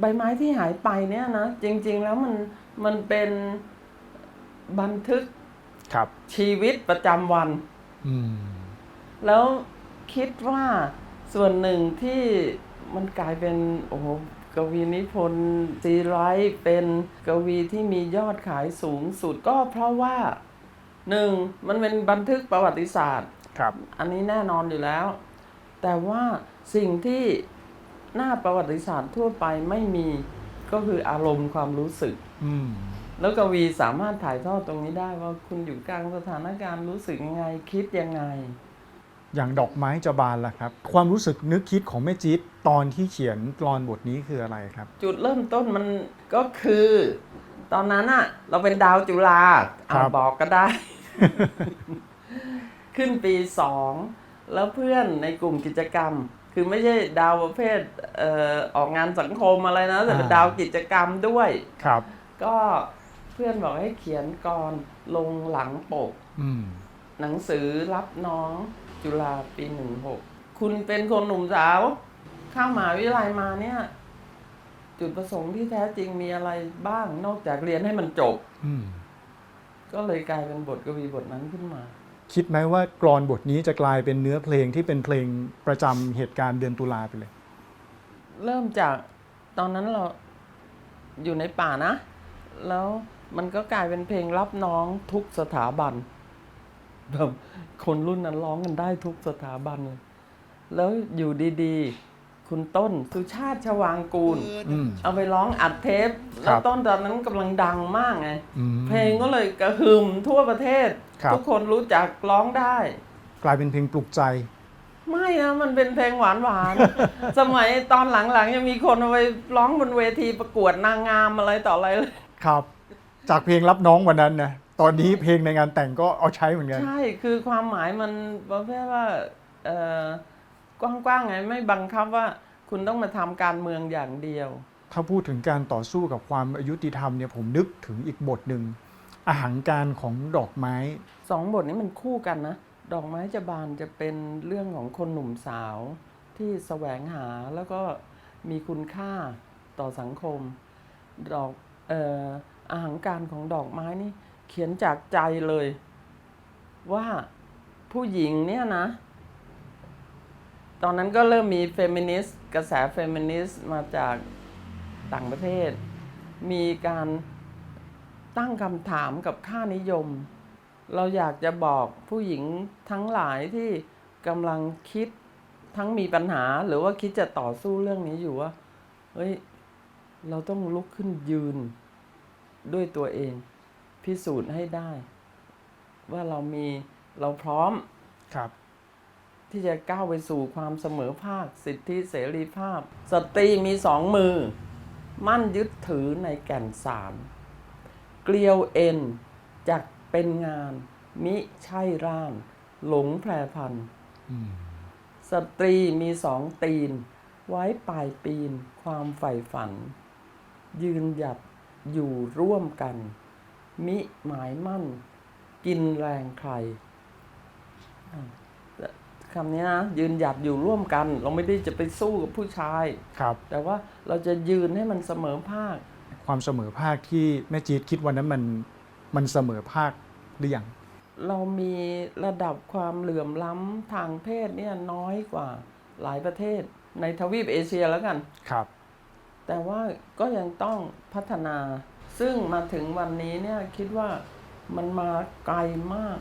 ใบไม้ที่หายไปเนี่ยนะ จริง ๆ แล้วมันมันเป็นบันทึกครับชีวิตประจำวัน อืม แล้วคิดว่าส่วนหนึ่งที่มันกลายเป็น โอ้โหกวีนิพนธ์ซีไรต์เป็นกวีที่มียอดขายสูงสุดก็เพราะว่าหนึ่งมันเป็นบันทึกประวัติศาสตร์ ครับ อันนี้แน่นอนอยู่แล้ว แต่ว่าสิ่งที่ หน้าประวัติศาสตร์ทั่วไปไม่มีก็คืออารมณ์ความรู้สึก อืม แล้วกวีสามารถถ่ายทอดตรงนี้ได้ว่าคุณอยู่กลางสถานการณ์รู้สึกยังไงคิดยังไง อย่างดอกไม้จะบานล่ะครับ ความรู้สึกนึกคิดของแม่จี๊ดตอนที่เขียนกลอนบทนี้คืออะไรครับ จุดเริ่มต้นมันก็คือ ตอนนั้นอะเราเป็นดาวจุฬาครัอ่าบบอกก็ได้ ขึ้นปีสองแล้วเพื่อนในกลุ่มกิจกรรม คือไม่ใช่ดาวประเภทเอ่อออกงานสังคมอะไรนะ แต่เป็นดาวกิจกรรมด้วยครับ ก็เพื่อนบอกให้เขียนกรลงหลังปกอืมหนังสือรับน้องจุฬาปีหนึ่งหกคุณเป็นคนหนุ่มสาวเข้ามหาวิทยาลัยมาเนี่ย จุดประสงค์ที่แท้จริงมีอะไรบ้างนอกจากเรียนให้มันจบอืมก็เลยกลายเป็นบทกวีบทนั้นขึ้นมา คิดไหมว่ากรอนบทนี้จะกลายเป็นเนื้อเพลงที่เป็นเพลงประจำเหตุการณ์เดือนตุลาไปเลย เริ่มจากตอนนั้นเราอยู่ในป่านะ แล้วมันก็กลายเป็นเพลงรับน้องทุกสถาบันแบบคนรุ่นนั้นร้องกันได้ทุกสถาบันเลย แล้วอยู่ดีๆ คุณต้นสุชาติชวางกูลอืมเอาไปร้องอัดเทปคแล้รัวบต้นตอนนั้นกำลังดังมากไงอืมเพลงก็เลยกระหึ่มทั่วประเทศ ครับ ทุกคนรู้จักร้องได้ กลายเป็นเพลงปลุกใจ ไม่นะมันเป็นเพลงหวานหวานๆสมัยตอนหลังๆยังมีคนเอาไปร้องบนเวทีประกวดนางงามอะไรต่ออะไรเลย ครับ จากเพลงรับน้องวันนั้นนะตอนนี้เพลงในงานแต่งก็เอาใช้เหมือนกัน ใช่ คือความหมายมันประเภทว่าเอ่อกว้างๆไงไม่บังคับว่าคุณต้องมาทำการเมืองอย่างเดียว ถ้าพูดถึงการต่อสู้กับความอายุติธรรมเนี่ยผมนึกถึงอีกบทหนึ่ง อาหังการของดอกไม้ สองบทนี้มันคู่กันนะ ดอกไม้จะบานจะเป็นเรื่องของคนหนุ่มสาว ที่แสวงหาแล้วก็มีคุณค่าต่อสังคม ดอกเอ่ออาหังการของดอกไม้นี่เขียนจากใจเลย ว่าผู้หญิงเนี่ยนะ ตอนนั้นก็เริ่มมีเฟมินิสต์กระแสเฟมินิสต์มาจากต่างประเทศ มีการ ตั้งคำถามกับค่านิยม เราอยากจะบอกผู้หญิงทั้งหลายที่กำลังคิดทั้งมีปัญหาหรือว่าคิดจะต่อสู้เรื่องนี้อยู่ว่าเฮ้ยเราต้องลุกขึ้นยืนด้วยตัวเอง พิสูจน์ให้ได้ ว่าเรามีเราพร้อมครับ ที่จะก้าวไปสู่ความเสมอภาค สิทธิเสรีภาพ สตรีมีสองมือ มั่นยึดถือในแก่นสาร เกลียวเอ็นจากเป็นงาน มิใช่ร่าง หลงแพรพันอืมสตรีมีสองตีน ไว้ปลายปีนความใฝ่ฝัน ยืนหยัดอยู่ร่วมกัน มิหมายมั่น กินแรงใครอะคำนี้นะยืนหยัดอยู่ร่วมกัน เราไม่ได้จะไปสู้กับผู้ชาย ครับ แต่ว่าเราจะยืนให้มันเสมอภาค ความเสมอภาคที่แม่จี๊ดคิดวันนั้นมันมันเสมอภาคหรือยัง เรามีระดับความเหลื่อมล้ำทางเพศเนี่ยน้อยกว่าหลายประเทศในทวีปเอเชียแล้วกัน ครับ แต่ว่าก็ยังต้องพัฒนา ซึ่งมาถึงวันนี้เนี่ยคิดว่ามันมาไกลมาก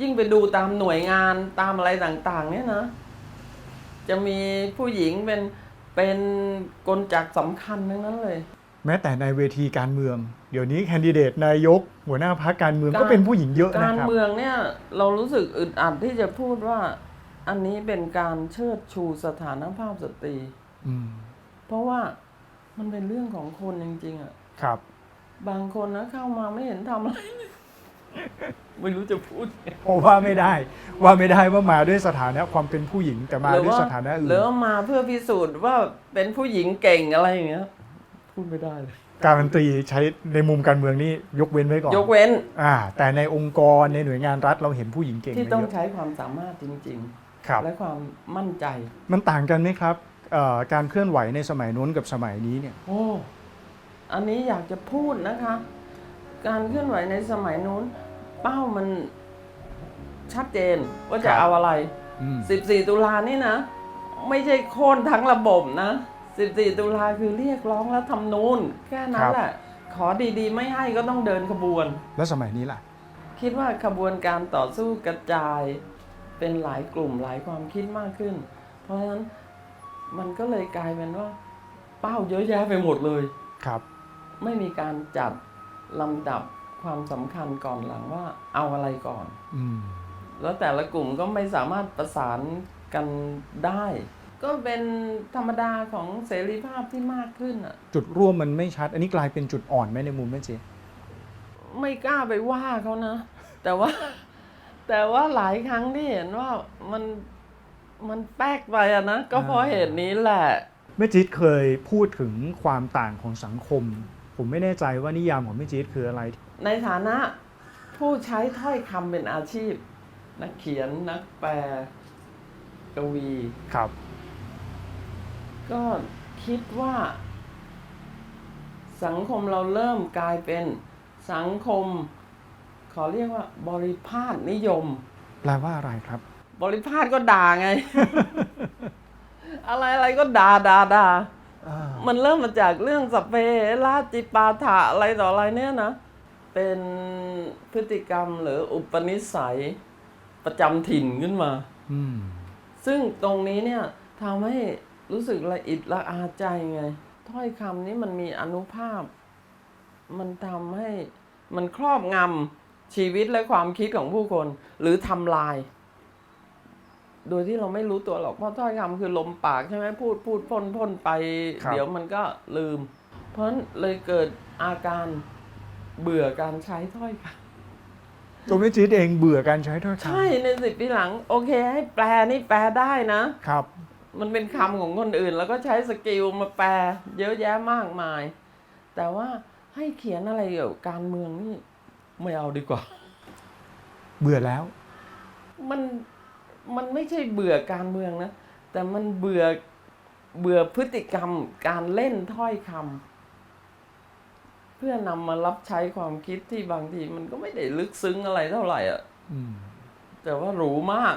ยิ่งไปดูตามหน่วยงานตามอะไรต่าง ๆ เนี่ยนะ จะมีผู้หญิงเป็นเป็นกลจักรสำคัญทั้งนั้นเลย แม้แต่ในเวทีการเมือง เดี๋ยวนี้แคนดิเดตนายก หัวหน้าพรรคการเมืองการก็เป็นผู้หญิงเยอะกานะรครับเมืองเนี่ยเรารู้สึกอึดอัดที่จะพูดว่าอันนี้เป็นการเชิดชูสถานภาพสตรีอืมเพราะว่ามันเป็นเรื่องของคนจริงๆอะครับ บางคนนะเข้ามาไม่เห็นทำอะไรเลยไม่รู้จะพูดไงเพราะว่าไม่ได้ ว่าไม่ได้ว่ามาด้วยสถานะความเป็นผู้หญิงแต่มาหรือด้วยว่าสถานะอื่หนรือว่ามาเพื่อพิสูจน์ว่าเป็นผู้หญิงเก่งอะไรอย่างเงี้ย พูดไม่ได้เลยการันตีใช้ในมุมการเมืองนี่ยกเว้นไว้ก่อนยกเว้นอ่า แต่ในองค์กรในหน่วยงานรัฐเราเห็นผู้หญิงเก่งที่มาต้องเยอะใช้ความสามารถจริงครับๆและความมั่นใจ มันต่างกันไหมครับเอ่อการเคลื่อนไหวในสมัยนู้นกับสมัยนี้เนี่ย โอ้ อันนี้อยากจะพูดนะคะ การเคลื่อนไหวในสมัยนู้น เป้ามันชัดเจนว่าจะครับเอาอะไรอืม14 ตุลานี่นะ ไม่ใช่โค่นทั้งระบบนะ 14 ตุลาคือเรียกร้องแล้วทำนูนแค่นั้นแหละ ขอดีๆ ไม่ให้ก็ต้องเดินขบวน แล้วสมัยนี้ล่ะ คิดว่าขบวนการต่อสู้กระจายเป็นหลายกลุ่มหลายความคิดมากขึ้น เพราะฉะนั้นมันก็เลยกลายเป็นว่า เป้าเยอะแยะไปหมดเลย ครับ ไม่มีการจัดลำดับความสำคัญก่อนหลังว่าเอาอะไรก่อน อืม แล้วแต่ละกลุ่มก็ไม่สามารถประสานกันได้ ก็เป็นธรรมดาของเสรีภาพที่มากขึ้นอะ จุดร่วมมันไม่ชัด อันนี้กลายเป็นจุดอ่อนไหมในมุมแม่เจไม่กล้าไปว่าเขานะ แต่ว่า แต่ว่าหลายครั้งที่เห็นว่ามันมันแป๊กไปอะนะ ก็เพราะอ่าเหตุนี้แหละ แม่จี๊ดเคยพูดถึงความต่างของสังคม ผมไม่แน่ใจว่านิยามของแม่จี๊ดคืออะไร ในฐานะผู้ใช้ถ้อยคำเป็นอาชีพ นักเขียนนักแปลกวี ครับ ก็คิดว่า สังคมเราเริ่มกลายเป็นสังคม ขอเรียกว่า บริพาทนิยม แปลว่าอะไรครับ บริพาทก็ด่าไง อะไรอะไรก็ด่าด่าด่ามันเริ่มมาจากเรื่องสพเพราจิปาถะอะไรต่ออะไรเนี่ยนะ เป็นพฤติกรรมหรืออุปนิสัยประจำถิ่นขึ้นมาอืมซึ่งตรงนี้เนี่ยทำให้ รู้สึกละอิดละอาใจไง ถ้อยคำนี้มันมีอนุภาพ มันทำให้มันครอบงำชีวิตและความคิดของผู้คน หรือทำลาย โดยที่เราไม่รู้ตัวหรอก เพราะถ้อยคำคือลมปากใช่ไหมพูดพูดพ่นพ่นไปครับเดี๋ยวมันก็ลืม เพราะฉะนั้นเลยเกิดอาการเบื่อการใช้ถ้อยคำตัวแม่จี๊ดเองเบื่อการใช้ถ้อยคำใช่ในสิบปีหลัง โอเค ให้แปลนี่แปลได้นะครับ มันเป็นคำของคนอื่น แล้วก็ใช้สกิลมาแปล เยอะแยะมากมาย แต่ว่าให้เขียนอะไรเกี่ยวกับการเมืองนี่ไม่เอาดีกว่า เบื่อแล้ว มันมันไม่ใช่เบื่อการเมืองนะ แต่มันเบื่อเบื่อพฤติกรรมการเล่นถ้อยคำเพื่อนำมารับใช้ความคิดที่บางที มันก็ไม่ได้ลึกซึ้งอะไรเท่าไหร่อะอืมแต่ว่าหรูมาก